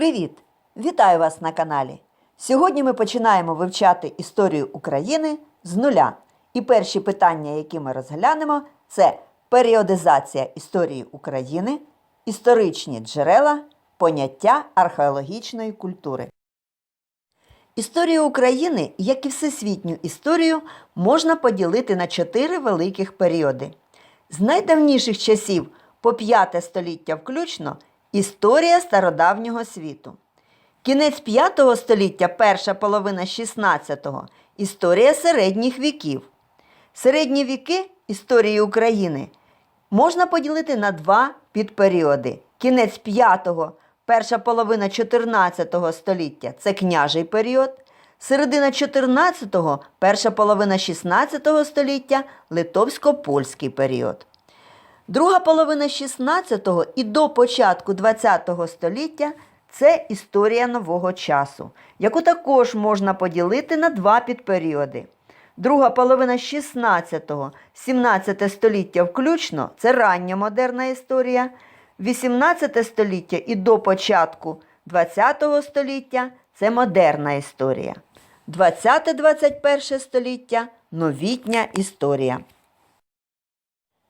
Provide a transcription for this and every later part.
Привіт! Вітаю вас на каналі! Сьогодні ми починаємо вивчати історію України з нуля. І перші питання, які ми розглянемо, це періодизація історії України, історичні джерела, поняття археологічної культури. Історію України, як і всесвітню історію, можна поділити на чотири великих періоди. З найдавніших часів по 5 століття включно історія стародавнього світу. Кінець 5 століття, перша половина 16-го історія середніх віків. Середні віки історії України можна поділити на два підперіоди. Кінець 5-го, перша половина 14 століття це княжий період. Середина 14-го, перша половина 16 століття литовсько-польський період. Друга половина 16-го і до початку 20-го століття це історія нового часу, яку також можна поділити на два підперіоди. Друга половина 16-го, 17 століття включно це рання модерна історія, 18 століття і до початку 20 століття це модерна історія. 20-21 століття новітня історія.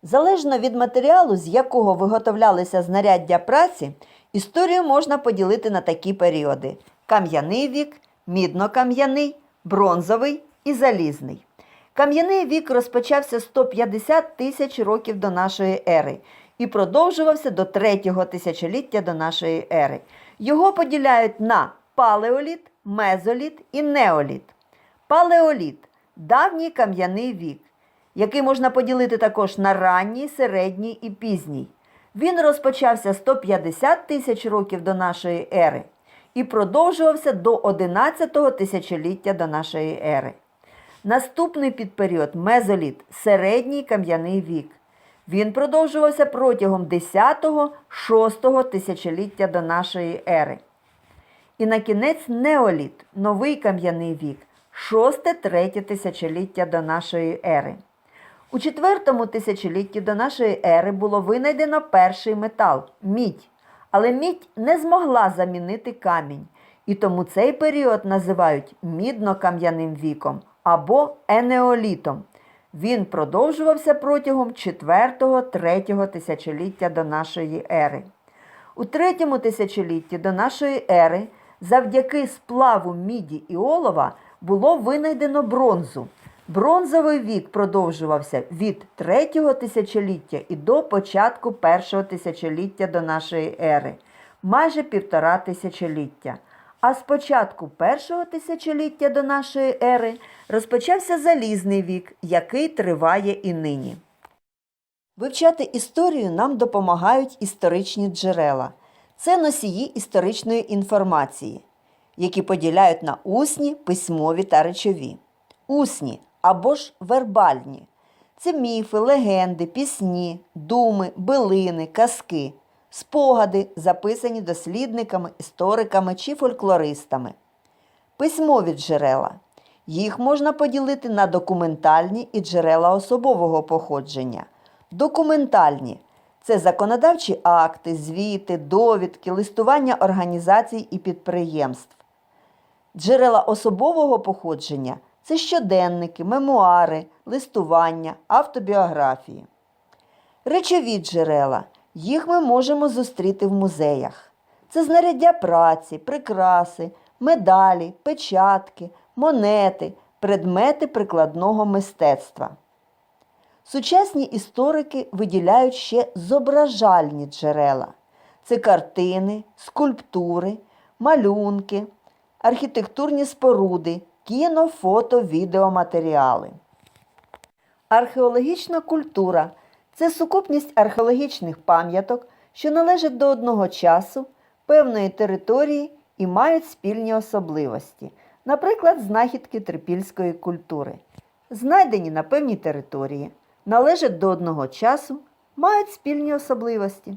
Залежно від матеріалу, з якого виготовлялися знаряддя праці, історію можна поділити на такі періоди: кам'яний вік, мідно-кам'яний, бронзовий і залізний. Кам'яний вік розпочався 150 тисяч років до нашої ери і продовжувався до третього тисячоліття до нашої ери. Його поділяють на палеоліт, мезоліт і неоліт. Палеоліт давній кам'яний вік який можна поділити також на ранній, середній і пізній. Він розпочався 150 тисяч років до нашої ери і продовжувався до 11 тисячоліття до нашої ери. Наступний підперіод мезоліт середній кам'яний вік. Він продовжувався протягом 10-6 тисячоліття до нашої ери. І на кінець неоліт новий кам'яний вік, 6-3 тисячоліття до нашої ери. У четвертому тисячолітті до нашої ери було винайдено перший метал мідь. Але мідь не змогла замінити камінь, і тому цей період називають мідно-кам'яним віком або енеолітом. Він продовжувався протягом 4-3 тисячоліття до нашої ери. У третьому тисячолітті до нашої ери завдяки сплаву міді і олова було винайдено бронзу. Бронзовий вік продовжувався від третього тисячоліття і до початку першого тисячоліття до нашої ери, майже півтора тисячоліття. А з початку першого тисячоліття до нашої ери розпочався залізний вік, який триває і нині. Вивчати історію нам допомагають історичні джерела. Це носії історичної інформації, які поділяють на усні, письмові та речові. Усні або ж вербальні. Це міфи, легенди, пісні, думи, билини, казки, спогади, записані дослідниками, істориками чи фольклористами. Письмові джерела. Їх можна поділити на документальні і джерела особового походження. Документальні це законодавчі акти, звіти, довідки, листування організацій і підприємств. Джерела особового походження це щоденники, мемуари, листування, автобіографії. Речові джерела. Їх ми можемо зустріти в музеях. Це знаряддя праці, прикраси, медалі, печатки, монети, предмети прикладного мистецтва. Сучасні історики виділяють ще зображальні джерела. Це картини, скульптури, малюнки, архітектурні споруди, кіно, фото, відеоматеріали. Археологічна культура це сукупність археологічних пам'яток, що належать до одного часу, певної території і мають спільні особливості, наприклад, знахідки трипільської культури. Знайдені на певній території, належать до одного часу, мають спільні особливості.